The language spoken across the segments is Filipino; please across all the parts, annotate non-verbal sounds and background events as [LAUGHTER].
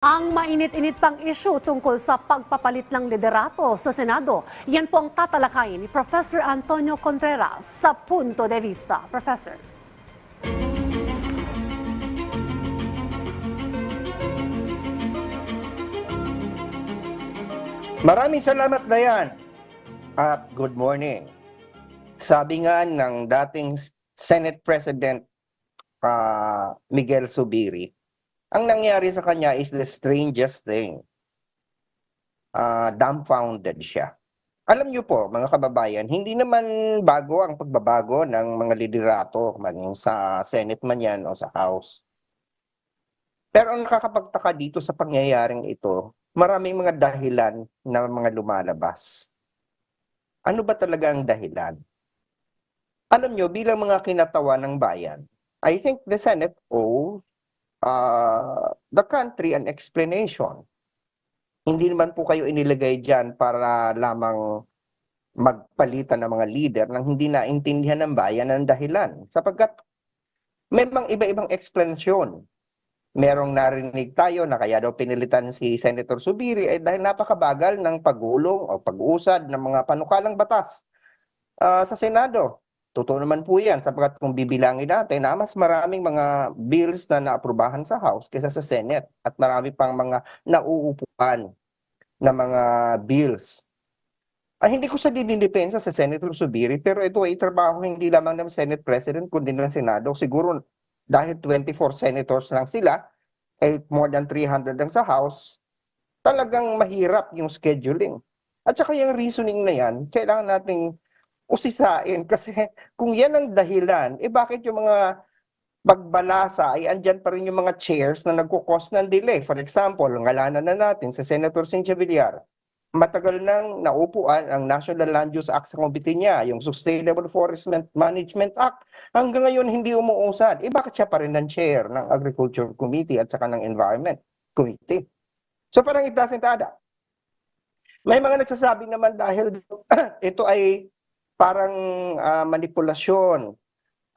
Ang mainit-init pang issue tungkol sa pagpapalit ng liderato sa Senado, yan po ang tatalakayin ni Professor Antonio Contreras sa Punto de Vista. Professor. Maraming salamat, Dayan. At good morning. Sabi nga ng dating Senate President ah, Miguel Subiri, ang nangyari sa kanya is the strangest thing. Ah, dumbfounded siya. Alam niyo po, mga kababayan, hindi naman bago ang pagbabago ng mga liderato, maging sa Senate man yan o sa House. Pero ang nakakapagtaka dito sa pangyayaring ito, maraming mga dahilan na mga lumalabas. Ano ba talaga ang dahilan? Alam nyo, bilang mga kinatawa ng bayan, I think the Senate owes uh, the country an explanation. Hindi naman po kayo inilagay dyan para lamang magpalitan ng mga leader nang hindi naintindihan ng bayan ang dahilan. Sapagkat may mga iba-ibang explanation merong narinig tayo na kaya daw pinilitan si Senator Subiri ay dahil napakabagal ng pagulong o pag-usad ng mga panukalang batas ah, sa Senado. Totoo naman po yan sapagkat kung bibilangin natin na mas maraming mga bills na naaprubahan sa House kaysa sa Senate at marami pang mga nauupuan na mga bills. Ay, hindi ko sa dinidepensa sa Senator Subiri pero ito ay trabaho hindi lamang ng Senate President kundi ng Senado. Siguro dahil 24 senators lang sila, eh, more than 300 lang sa House, talagang mahirap yung scheduling. At saka yung reasoning na yan, kailangan nating usisain kasi kung yan ang dahilan, eh bakit yung mga pagbalasa ay andyan pa rin yung mga chairs na nagkukos ng delay. For example, ngalanan na natin sa Senator Cynthia Villar, matagal nang naupuan ang National Land Use Act sa komite niya, yung Sustainable Forest Management Act, hanggang ngayon hindi umuusad. Eh bakit siya pa rin ang chair ng Agriculture Committee at saka ng Environment Committee? So parang it doesn't add up. May mga nagsasabi naman dahil [CLEARS THROAT] ito ay parang ah, manipulasyon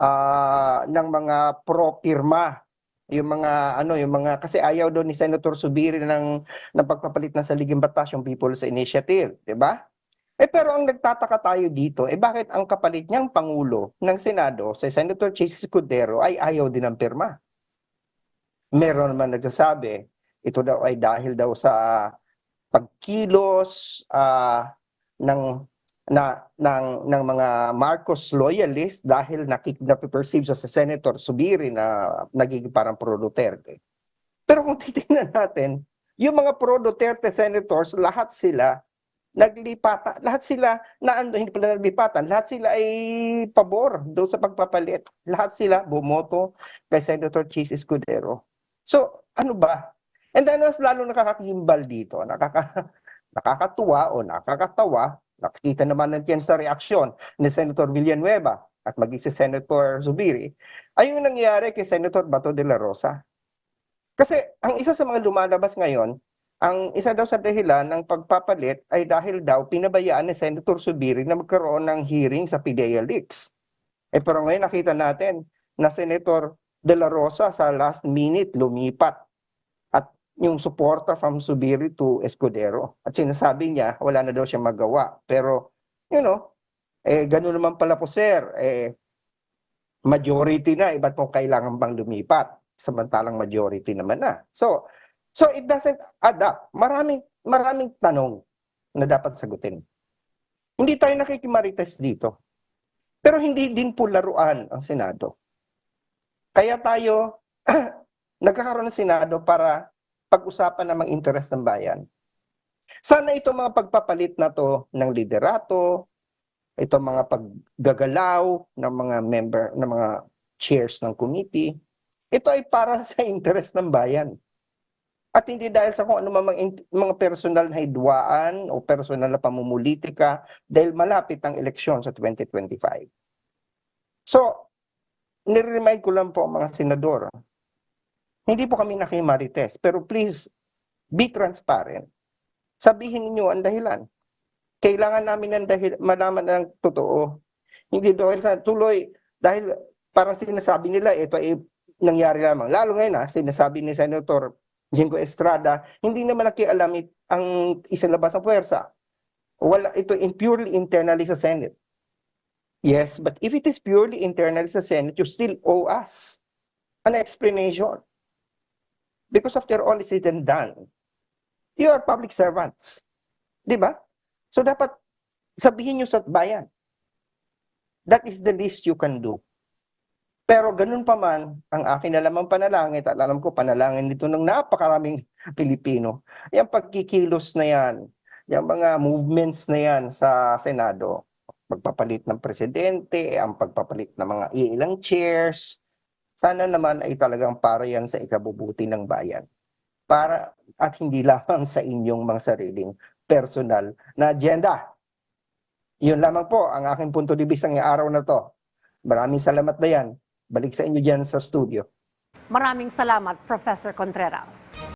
ah, ng mga pro-pirma yung mga ano yung mga kasi ayaw daw ni Senator Subiri ng ng pagpapalit ng saliging batas yung People's Initiative, 'di ba? Eh pero ang nagtataka tayo dito, eh bakit ang kapalit niyang pangulo ng Senado, si Senator Chase Escudero ay ayaw din ng pirma? Meron naman nagsasabi, ito daw ay dahil daw sa pagkilos ah, ng na ng ng mga Marcos loyalist dahil nakik na perceive sa Senator Subiri na nagiging parang pro Duterte. Pero kung titingnan natin, yung mga pro Duterte senators, lahat sila naglipatan, lahat sila na ano, hindi pala naglipatan, lahat sila ay pabor doon sa pagpapalit. Lahat sila bumoto kay Senator Chis Escudero. So, ano ba? And then, mas lalo nakakakimbal dito, nakaka, [LAUGHS] nakakatuwa o nakakatawa Nakikita naman natin sa reaksyon ni Senator Villanueva at maging si Senator Zubiri ay yung nangyari kay Senator Bato de la Rosa. Kasi ang isa sa mga lumalabas ngayon, ang isa daw sa dahilan ng pagpapalit ay dahil daw pinabayaan ni Senator Zubiri na magkaroon ng hearing sa PDEA leaks. Eh pero ngayon nakita natin na Senator de la Rosa sa last minute lumipat yung suporta from Subiri to Escudero. At sinasabi niya, wala na daw siya magawa. Pero, you know, eh, ganun naman pala po, sir. Eh, majority na, iba't mo kailangan bang lumipat? Samantalang majority naman na. So, so it doesn't add up. Maraming, maraming tanong na dapat sagutin. Hindi tayo nakikimarites dito. Pero hindi din po laruan ang Senado. Kaya tayo [CLEARS THROAT] nagkakaroon ng Senado para pag-usapan ng mga interes ng bayan. Sana itong mga pagpapalit na to ng liderato, itong mga paggagalaw ng mga member, ng mga chairs ng committee, ito ay para [LAUGHS] sa interes ng bayan. At hindi dahil sa kung ano mga, mga personal na hidwaan o personal na pamumulitika dahil malapit ang eleksyon sa 2025. So, nire-remind ko lang po mga senador, hindi po kami nakimarites, pero please be transparent. Sabihin niyo ang dahilan. Kailangan namin ng dahil malaman ng totoo. Hindi dahil sa tuloy dahil parang sinasabi nila ito ay nangyari lamang. Lalo ngayon ha, sinasabi ni Senator Jingo Estrada, hindi naman nakialam ang isalabas ng puwersa. Wala, ito in purely internally sa Senate. Yes, but if it is purely internally sa Senate, you still owe us an explanation. Because after all is said and done, you are public servants. Di ba? So dapat sabihin nyo sa bayan. That is the least you can do. Pero ganun pa man, ang akin na lamang panalangin, at alam ko panalangin nito ng napakaraming [LAUGHS] Pilipino, yung pagkikilos na yan, yung mga movements na yan sa Senado, pagpapalit ng presidente, ang pagpapalit ng mga ilang chairs, sana naman ay talagang para yan sa ikabubuti ng bayan. Para at hindi lamang sa inyong mga sariling personal na agenda. Yun lamang po ang aking punto de vista ngayong araw na to. Maraming salamat na yan. Balik sa inyo dyan sa studio. Maraming salamat, Professor Contreras.